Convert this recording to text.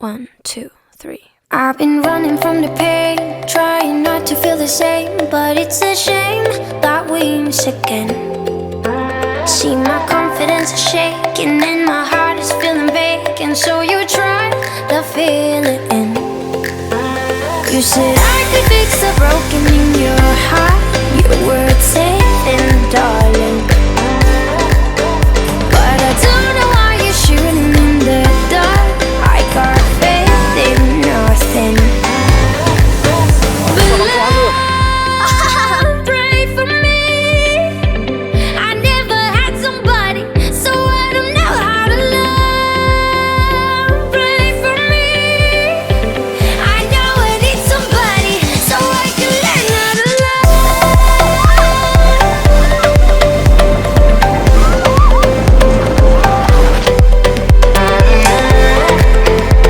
One, two, three. I've been running from the pain, trying not to feel the same, but it's a shame that we miss again. See, my confidence is shaking and my heart is feeling vacant, so you try to fill it in. You said I could fix the broken in your heart.